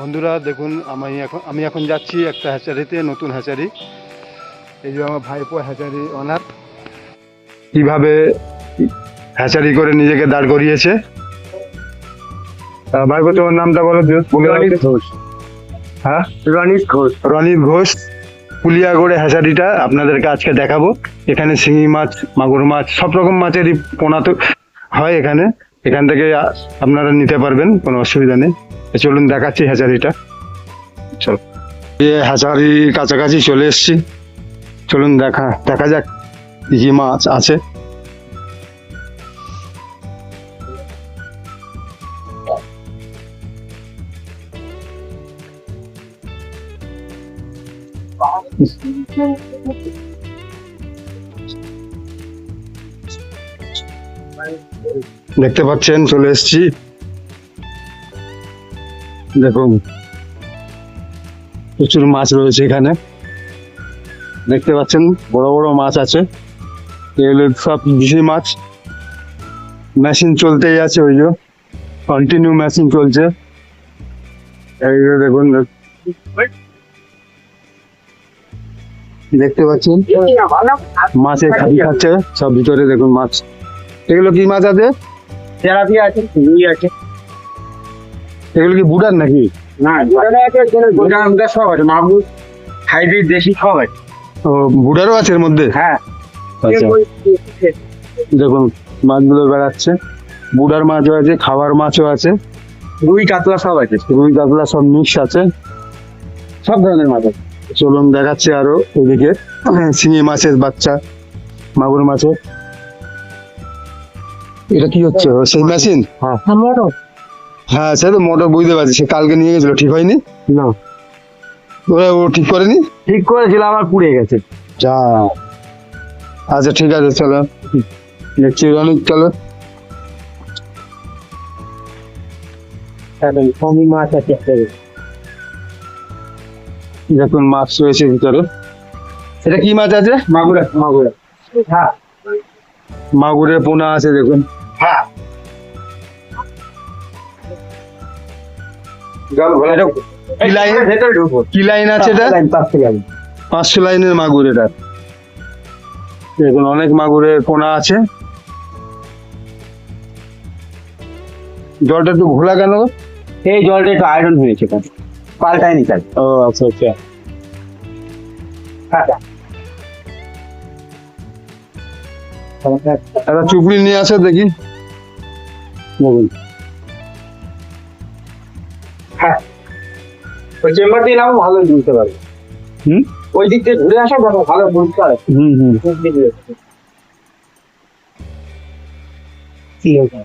বন্ধুরা দেখুন আমি এখন আমি এখন যাচ্ছি একটা হ্যাচারিতে নতুন হ্যাচারি এই যে আমার ভাইপো হ্যাচারি অনার কীভাবে হ্যাচারি করে নিজেকে দাঁড় করিয়েছে? ভাইপো তোমার নামটা বলো বলে ঘোষ। হ্যাঁ? রনিত ঘোষ। রনিত ঘোষ পুলিয়াগড়ে হ্যাচারিটা আপনাদেরকে আজকে দেখাবো। এখানে শিঙি মাছ মাগুর মাছ সব রকম মাছেরই পোনা তো হয় এখানে। এখান থেকে আপনারা নিতে পারবেন কোনো অসুবিধা নেই। চলুন দেখাচ্ছি হ্যাচারিটা চল। এই হ্যাচারি কাছাকাছি চলে এসেছি। চলুন দেখা দেখা যাক কি কি মাছ আছে। দেখতে পাচ্ছেন, চলে এসেছি। দেখুন, প্রচুর মাছ রয়েছে এখানে। দেখতে পাচ্ছেন, বড় বড় মাছ আছে। এগুলো সব দেশি মাছ। মেশিন চলতেই আছে ওই যে। কন্টিনিউ মেশিন চলছে। এই যে দেখুন, দেখতে পাচ্ছেন? মাছের খাবি খাচ্ছে, সব ভিতরে দেখুন মাছ। এগুলো কি মাছ আছে? আছে আছে। এগুলো কি বুড়ার নাকি? না আমাদের সব আছে মাগুর হাইব্রিড দেশি সব আছে। ও বুড়ারও আছে এর মধ্যে? হ্যাঁ। আচ্ছা। দেখুন মাছগুলো বেড়াচ্ছে। বুড়ার মাছও আছে খাবার মাছও আছে। রুই কাতলা সব আছে। রুই কাতলা সব মিক্স আছে। সব ধরনের মাছ আছে। চলুন দেখাচ্ছে আরও ওইদিকে শিঙি মাছের বাচ্চা মাগুর মাছের। এটা কি হচ্ছে? ও সেই মেশিন হ্যাঁ। হ্যাঁ সে তো মোটর বুঝতে পারছি। সে কালকে নিয়ে গেছিল ঠিক হয়নি? না। ওরা ও ঠিক করেনি? ঠিক করেছিল আবার পুড়ে গেছে। যা। আচ্ছা ঠিক আছে চলো। দেখছি অনেক চলো। কমি মাছ আছে দেখুন মাছ রয়েছে ভিতরে। এটা কি মাছ আছে? মাগুর মাগুর। হ্যাঁ মাগুরের পোনা আছে দেখুন। হ্যাঁ। জল ভরে কি লাইন ভেতরে ঢুকবো কি লাইন আছে এটা? পাঁচশো লাইনের মাগুর এটা। দেখুন অনেক মাগুরের পোনা আছে। জলটা একটু ঘোলা কেন এই জলটা একটু আয়রন হয়েছে পাল্টায়নি স্যার ও আচ্ছা আচ্ছা। একটা চুপড়ি নিয়ে আসে দেখি। দেখুন। ওই চেম্বার দিয়ে নাও ভালো বুঝতে পারবে। হুম? ওই দিক দিয়ে ঘুরে আসো দেখো ভালো বুঝতে পারবে হুম হুম। কি হয়েছে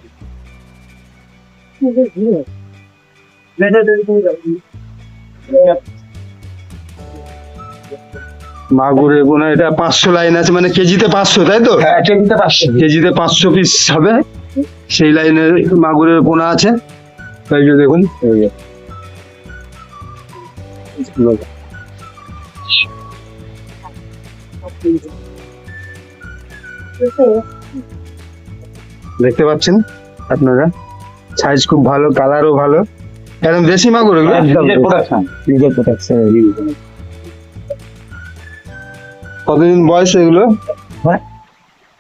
মাগুরের পোনা এটা পাঁচশো লাইন আছে মানে কেজিতে পাঁচশো তাই তো? হ্যাঁ চেম্বারটা পাশে কেজিতে পাঁচশো পিস হবে। সেই লাইনের মাগুরের পোনা আছে। তাই দেখুন। দেখতে পাচ্ছেন আপনারা? সাইজ খুব ভালো কালারও ভালো। একদম দেশি মাগুর নিজের প্রোডাকশন কতদিন বয়স এগুলো?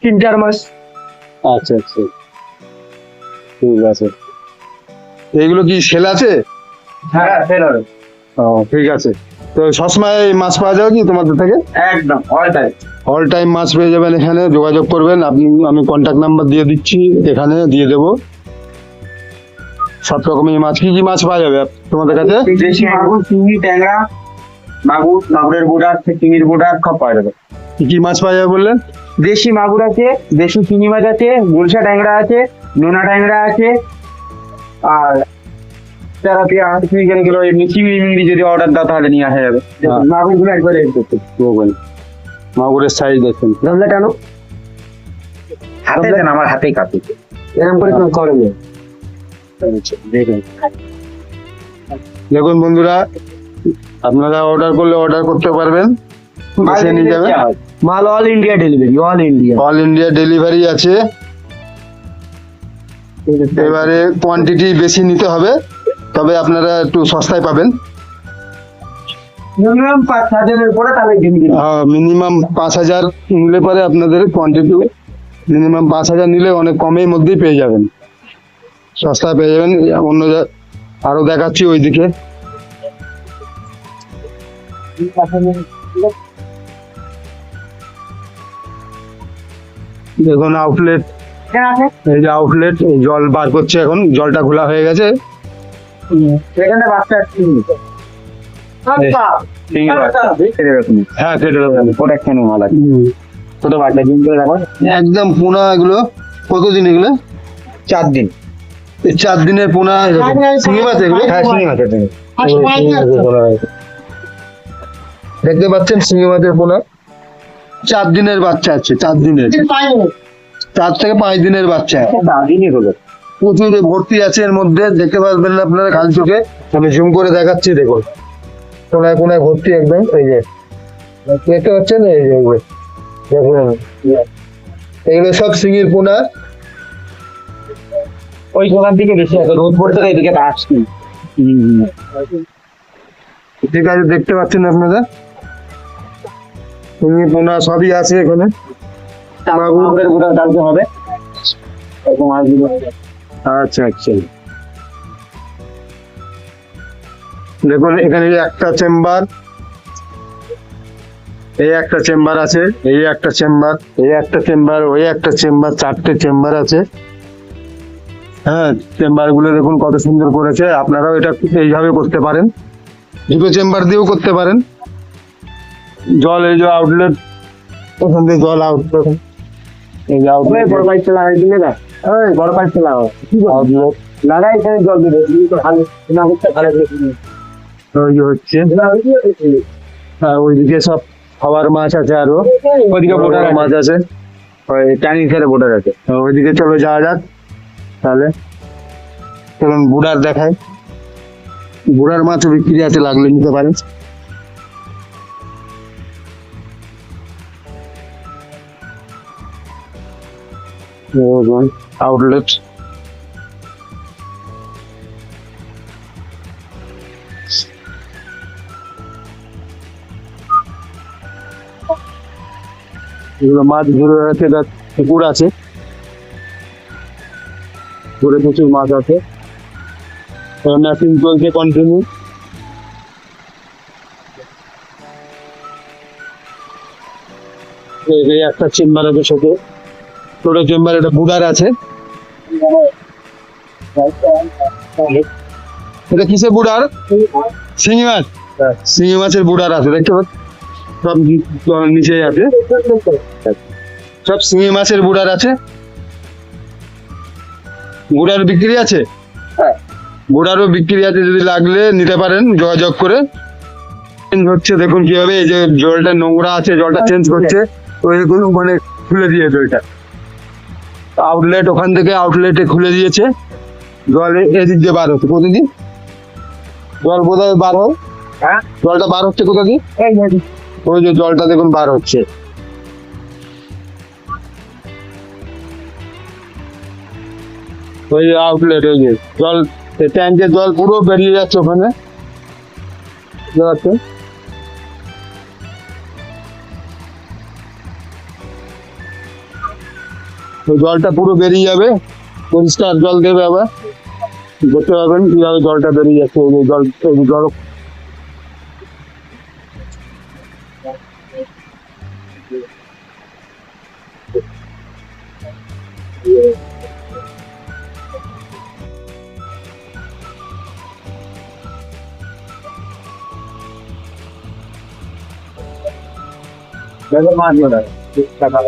তিন চার মাস। আচ্ছা আচ্ছা। ঠিক আছে। এগুলো কি সেল আছে? হ্যাঁ ফেরার ও ঠিক আছে। তো সবসময় মাছ পাওয়া যাবে কি তোমাদের থেকে? একদম অল টাইম অল টাইম মাছ পেয়ে যাবেন এখানে যোগাযোগ করবেন। আপনি আমি কন্ট্যাক্ট নাম্বার দিয়ে দিচ্ছি এখানে দিয়ে দেবো। সব রকমের মাছ কি কি মাছ পাওয়া যাবে তোমাদের কাছে? দেশি মাগুর চিংড়ি ট্যাংরা মাগুর মাগুরের বোর্ডার চিংড়ির বোর্ডার সব পাওয়া যাবে। কি কি মাছ পাওয়া যাবে বললেন? দেশি মাগুর আছে দেশি চিংড়ি মাছ আছে গুলশা ট্যাংরা আছে নোনা ট্যাংরা আছে আর তেরাপিয়া কেন এমনি চিংড়ি মিংড়ি যদি অর্ডার দাও তাহলে নিয়ে আসা যাবে। হ্যাঁ। মাগুরগুলো একবারে দেখুন। মাগুরের সাইজ দেখুন। কেন হাতে দেন আমার হাতেই কাটে এরকম করে কেউ করে না। দেখুন দেখুন বন্ধুরা আপনারা অর্ডার করলে অর্ডার করতে পারবেন। এসে নিয়ে যাবেন। মাল all India delivery all India all India delivery আছে। এবারে কোয়ান্টিটি বেশি নিতে হবে। তবে আপনারা একটু সস্তায় পাবেন। মিনিমাম পাঁচ হাজারের তাহলে মিনিমাম পাঁচ হাজার নিলে পরে আপনাদের কোয়ান্টিটি মিনিমাম পাঁচ হাজার নিলে অনেক কমের মধ্যেই পেয়ে যাবেন। সস্তায় পেয়ে যাবেন অন্য আরও দেখাচ্ছি ওইদিকে। দেখুন আউটলেট এই যে আউটলেট জল বার করছে এখন জলটা খোলা হয়ে গেছে। এখানে বাচ্চা হ্যাঁ ডিম করে রাখো। একদম পোনা এগুলো। কতদিন এগুলো? চার দিন। এই চার দিনের পোনা শিঙি মাছ এগুলো? হ্যাঁ দেখতে পাচ্ছেন শিঙি মাছের পোনা? চার দিনের বাচ্চা আছে চার দিনের। চার থেকে পাঁচ দিনের বাচ্চা। দিনই প্রচুর ভর্তি আছে এর মধ্যে দেখতে পারবেন না আপনারা খালি চোখে। আমি জুম করে দেখাচ্ছি দেখুন। কোনায় কোনায় ভর্তি একদম এই যে। দেখতে পাচ্ছেন? এই যে। দেখুন এগুলো সব সিঙ্গির পোনা। ওই দোকান থেকে বেশি আছে রোদ পড়ছে তো এদিকে আসছি। ঠিক আছে দেখতে পাচ্ছেন আপনারা? সিঙ্গির পোনা সবই আছে এখানে। আমাদের গোটা ডালতে হবে। এরকম আসবে আচ্ছা আচ্ছা। দেখুন, এখানে একটা চেম্বার, এই একটা চেম্বার আছে, এই একটা চেম্বার, এই একটা চেম্বার, ওই একটা চেম্বার, চারটে চেম্বার আছে। হ্যাঁ চেম্বারগুলো দেখুন কত সুন্দর করেছে, আপনারাও এটা এইভাবে করতে পারেন। দুটো চেম্বার দিয়েও করতে পারেন। জল, এই যে আউটলেট ওখান থেকে জল আউটলেট বড় পাইপ লাগাই দিলে না। ওই বড় পাইপ লাগাও। আউটলেট লাগাই এখানে জল দিবে। তুমি তো ভালো না ওই হচ্ছে ওইদিকে সব খাবার মাছ আছে আরও। ওইদিকে বোটার মাছ আছে। ওই সাইডে বোটার আছে। ওইদিকে চলো যাওয়া যাক। তাহলে চলুন বুড়ার দেখায় বুড়ার মাছও বিক্রি আছে লাগলে নিতে পারেন। এগুলো মাছ ঘুরে বেড়াচ্ছে পুকুর আছে। প্রচুর মাছ আছে। ম্যাপিং চলছে কন্টিনিউ একটা চেম্বার আছে ছোট ছোট চেম্বার একটা বুড়ার আছে। এটা কিসের বুড়ার শিঙি মাছ। শিঙি মাছের বুড়ার আছে দেখতে পাচ্ছ? সব নিচে আছে। সব শিঙি মাছের বুড়ার আছে। বুড়ার বিক্রি আছে? হ্যাঁ। বুড়ারও বিক্রি আছে যদি লাগলে নিতে পারেন যোগাযোগ করে। চেঞ্জ হচ্ছে দেখুন কীভাবে এই যে জলটা নোংরা আছে জলটা চেঞ্জ করছে ওইগুলো মানে খুলে দিয়েছে ওইটা। আউটলেট ওখান থেকে আউটলেটে খুলে দিয়েছে। জল এদিক দিয়ে বার হচ্ছে। প্রতিদিন জল বোধহয় বার হয় হ্যাঁ? জলটা বার হচ্ছে কোথা দিয়ে ওই যে জলটা দেখুন বার হচ্ছে। ওই আউটলেট ওই যে। জল ট্যাঙ্কের জল পুরো বেরিয়ে যাচ্ছে ওখানে। বুঝতে জলটা পুরো বেরিয়ে যাবে, পরিষ্কার জল দেবে আবার। দেখতে পাবেন কীভাবে জলটা বেরিয়ে যাচ্ছে জল জল। মাছ বোটার টাকা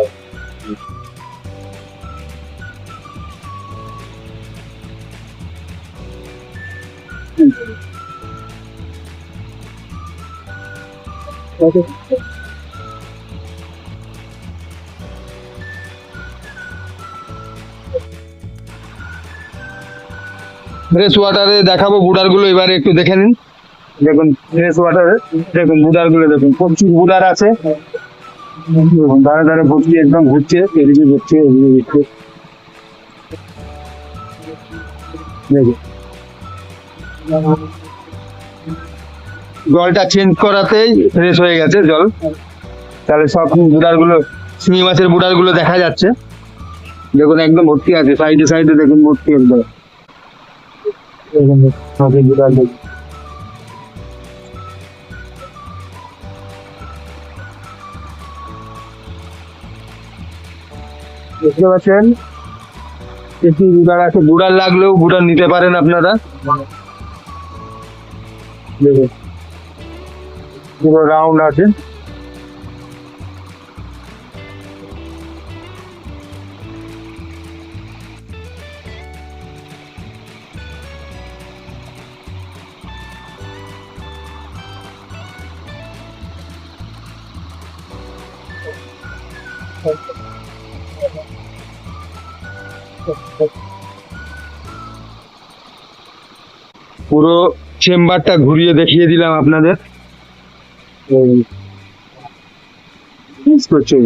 ফ্রেশ ওয়াটারে দেখাবো বুড়ারগুলো এবারে একটু দেখে নিন। দেখুন ফ্রেশ ওয়াটারে দেখুন বুড়ারগুলো দেখুন প্রচুর বুড়ার আছে। ধারে ধারে ভর্তি একদম ঘুরছে এদিকে ঘুরছে এদিকে ঘুরছে দেখুন। জলটা চেঞ্জ করাতেই ফ্রেশ হয়ে গেছে জল। তাহলে সব বুড়ারগুলো শিঙি মাছের বুড়ারগুলো দেখা যাচ্ছে। দেখুন, একদম ভর্তি আছে সাইডে সাইডে দেখুন ভর্তি একদম। দেখতে পাচ্ছেন কিছু বুড়ার আছে বুড়ার লাগলেও বুড়ার নিতে পারেন আপনারা। দেখুন। পুরো রাউন্ড আছে। পুরো চেম্বারটা ঘুরিয়ে দেখিয়ে দিলাম আপনাদের। করছে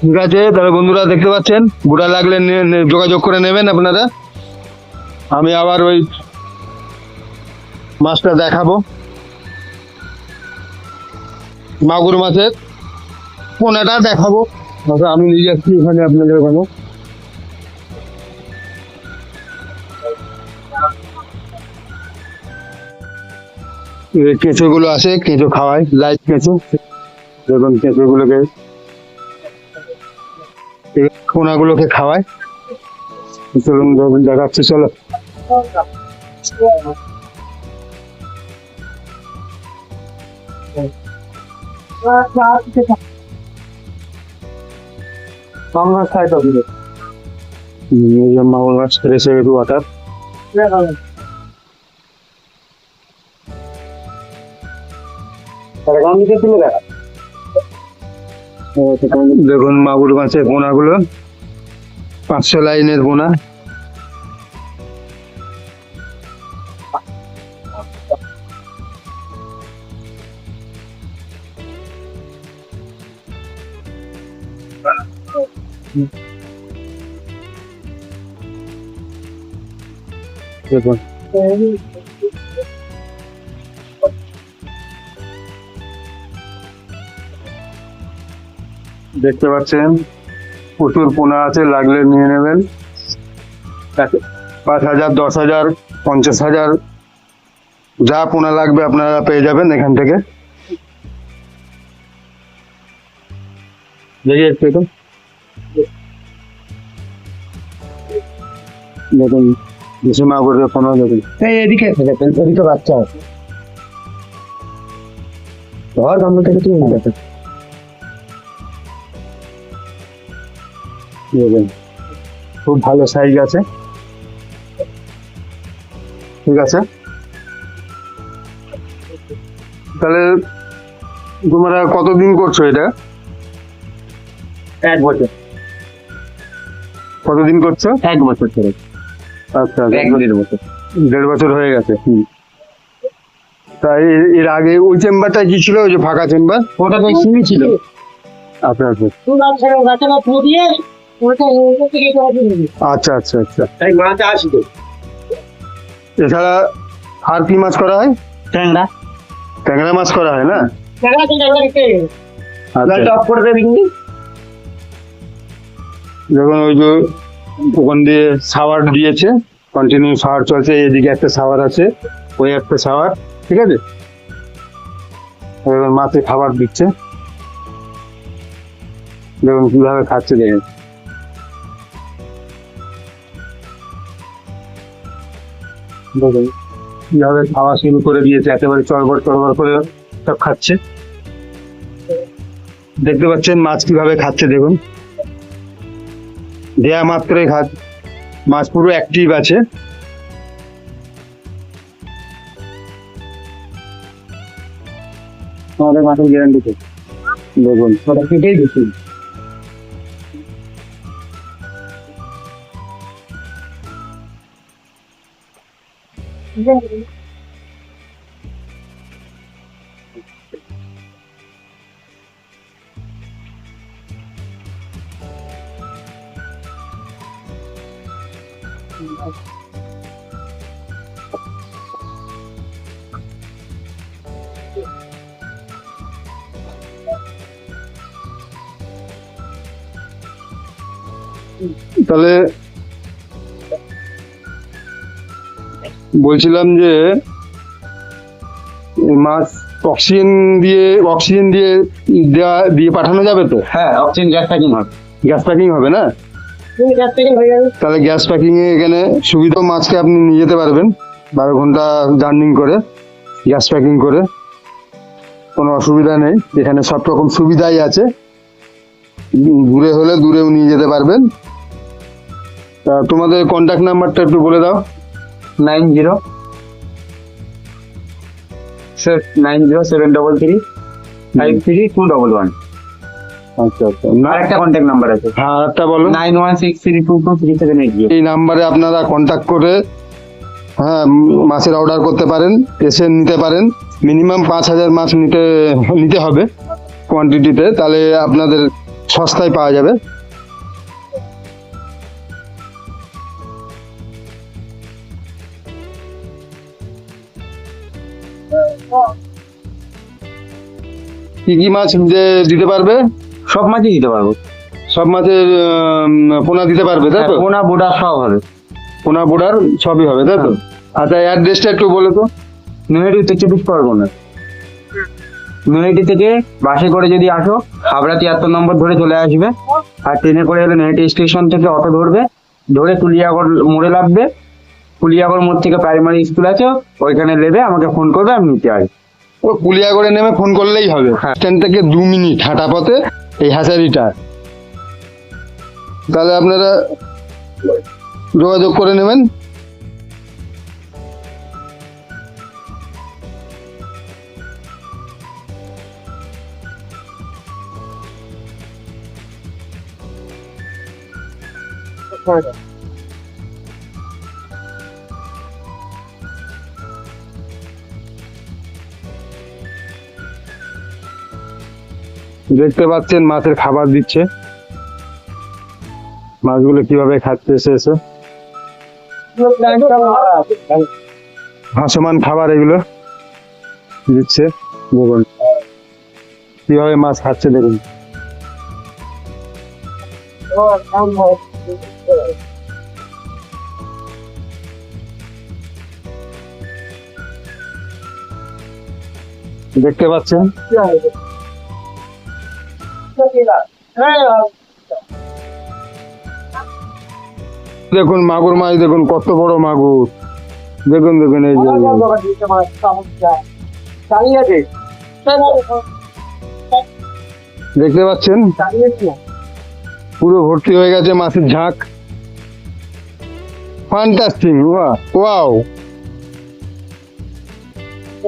ঠিক আছে তাহলে বন্ধুরা দেখতে পাচ্ছেন? বুড়া লাগলে যোগাযোগ করে নেবেন আপনারা। আমি আবার ওই মাছটা দেখাবো। মাগুর মাছের পোনাটা দেখাবো। আমি নিয়ে যাচ্ছি ওখানে আপনাদের ওখানে। কেঁচো গুলো আছে, কেঁচো খাওয়াই, লাইট কেঁচো। দেখুন কেঁচো গুলোকে পোনাগুলোকে খাওয়ায় চলুন দেখাচ্ছি, চলো। আমরা খাই এই যে মাগুর মাছ ফ্রেশ হয়ে গেছে ওয়াটার দেখুন মাগুর মাছের পোনাগুলো পাঁচশো লাইনের পোনা দেখুন দেখতে পাচ্ছেন, প্রচুর পোনা আছে, লাগলে নিয়ে নেবেন। এক- পাঁচ হাজার, দশ হাজার, পঞ্চাশ হাজার, যা পোনা লাগবে আপনারা পেয়ে যাবেন এখান থেকে। দেখি একটু। দেখুন। দেখুন দেশি মাগুরের পোনা দেখুন এই এদিকে এদিকে বাচ্চা। আছে ধর গামলা থেকে তুই নিয়ে যাবে খুব ভালো সাইজ আছে। ঠিক আছে? তাহলে তোমরা কতদিন করছ এটা? এক বছর। কতদিন করছ? এক বছর ধরে। আচ্ছা এক দেড় বছর। দেড় বছর হয়ে গেছে তাই এর- এর আগে ওই চেম্বারটা কি ছিল ওই যে ফাঁকা চেম্বার? ওটা তো সিমি ছিল। আচ্ছা আচ্ছা। আচ্ছা আচ্ছা আচ্ছা। তাই মাছ আসি এছাড়া আর কি মাছ করা হয়? ট্যাংরা। ট্যাংরা মাছ করা হয় না? আচ্ছা। যখন ওই যে ওখান দিয়ে সাওয়ার দিয়েছে। কন্টিনিউ সাওয়ার চলছে, এদিকে একটা সাওয়ার আছে, ওই একটা সাওয়ার ঠিক আছে? এবার মাছে খাবার দিচ্ছে। দেখুন কীভাবে খাচ্ছে দেখেন কীভাবে খাওয়া শুরু করে দিয়েছে, একেবারে চড়বড় চড়বড় করে সব খাচ্ছে। দেখতে পাচ্ছেন মাছ কীভাবে খাচ্ছে দেখুন। দেয়া মাত্রই খাত মাছ পুরো অ্যাক্টিভ আছে। আমাদের মাছের গ্যারান্টি তো। দেখুন ওটা কেটেই দিচ্ছি তাহলে বলছিলাম যে মাছ অক্সিজেন দিয়ে অক্সিজেন দিয়ে দেওয়া দিয়ে পাঠানো যাবে তো? হ্যাঁ অক্সিজেন গ্যাস প্যাকিং হবে। গ্যাস প্যাকিং হবে না? তাহলে গ্যাস প্যাকিং এ এখানে সুবিধা মাছকে আপনি নিয়ে যেতে পারবেন। বারো ঘণ্টা জার্নিং করে গ্যাস প্যাকিং করে। কোনো অসুবিধা নেই। এখানে সব রকম সুবিধাই আছে। দূরে হলে দূরেও নিয়ে যেতে পারবেন। তা তোমাদের কন্ট্যাক্ট নাম্বারটা একটু বলে দাও। Nine zero nine zero seven double three five three two double one. আচ্ছা আচ্ছা। আর একটা কন্ট্যাক্ট নাম্বার আছে। হ্যাঁ একটা বলো nine one six three two two three seven eight এই নাম্বারে আপনারা কন্ট্যাক্ট করে হ্যাঁ মাছের অর্ডার করতে পারেন এসে নিতে পারেন। মিনিমাম পাঁচ হাজার মাছ নিতে নিতে হবে কোয়ান্টিটিতে তাহলে আপনাদের সস্তায় পাওয়া যাবে। কি কি মাছ দিতে পারবে? সব মাছই দিতে পারব। সব মাছের পোনা দিতে পারবে তাই তো? পোনা বোডা সব হবে। পোনা বোর্ডার সবই হবে তাই তো? আচ্ছা অ্যাড্রেসটা একটু বলে তো। নৈহাটি চব্বিশ পরগনা নৈহাটি থেকে বাসে করে যদি আসো হাবড়া তিয়াত্তর নম্বর ধরে চলে আসবে। আর ট্রেনে করে এলে নৈহাটি স্টেশন থেকে অটো ধরবে। ধরে কুলিয়াগড় মোড়ে লাগবে। কুলিয়াগড় মোড় থেকে প্রাইমারি স্কুল আছে ওইখানে নেবে আমাকে ফোন করবে আমি নিতে আসব। ও কুলিয়াগড়ে নেমে ফোন করলেই হবে। হ্যাঁ। স্ট্যান্ড থেকে দু মিনিট হাঁটা পথে এই হ্যাচারিটা তাহলে আপনারা যোগাযোগ করে নেবেন। দেখতে পাচ্ছেন মাছের খাবার দিচ্ছে। মাছগুলো কীভাবে খাচ্ছে এসে ভাসমান খাবার এগুলো দিচ্ছে দেখুন কীভাবে মাছ খাচ্ছে দেখুন। দেখতে পাচ্ছেন? দেখুন মাগুর মাছ, দেখুন কত বড় মাগুর। দেখুন দেখুন, এই যে দেখতে পাচ্ছেন? পুরো ভর্তি হয়ে গেছে মাছের ঝাঁক। ফান্টাস্টিং ওয়াও